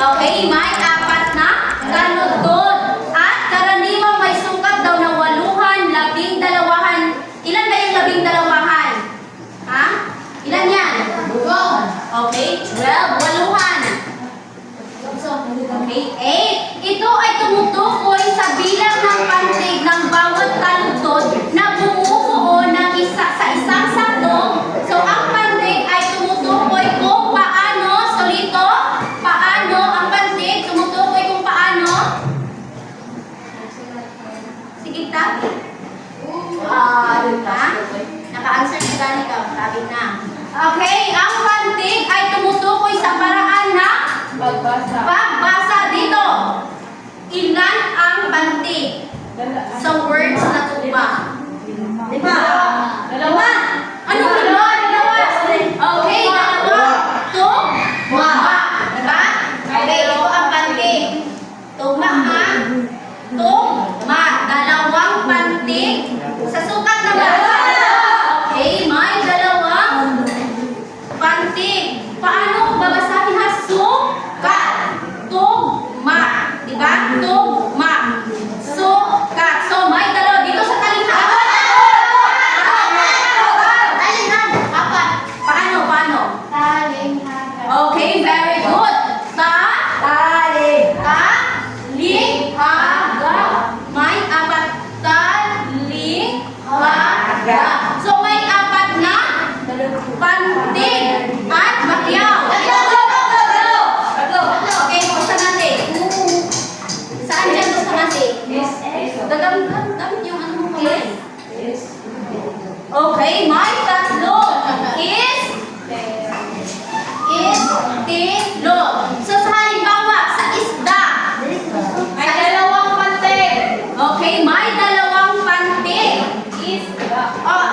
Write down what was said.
Okay, may apat na kanudod. At karaniwang may sukat daw ng waluhan, labing dalawahan. Ilan ba yung labing dalawahan? Ha? Ilan yan? Okay, 12. Waluhan. Okay, 8. Ito ay tumutukoy Naka-answer na gani ka, tabi na. Okay, ang pantig Okay, may tatlo is is tilo. So sa halimbawa, sa isda, may dalawang pante. Okay, may dalawang pante. Isda. Oh,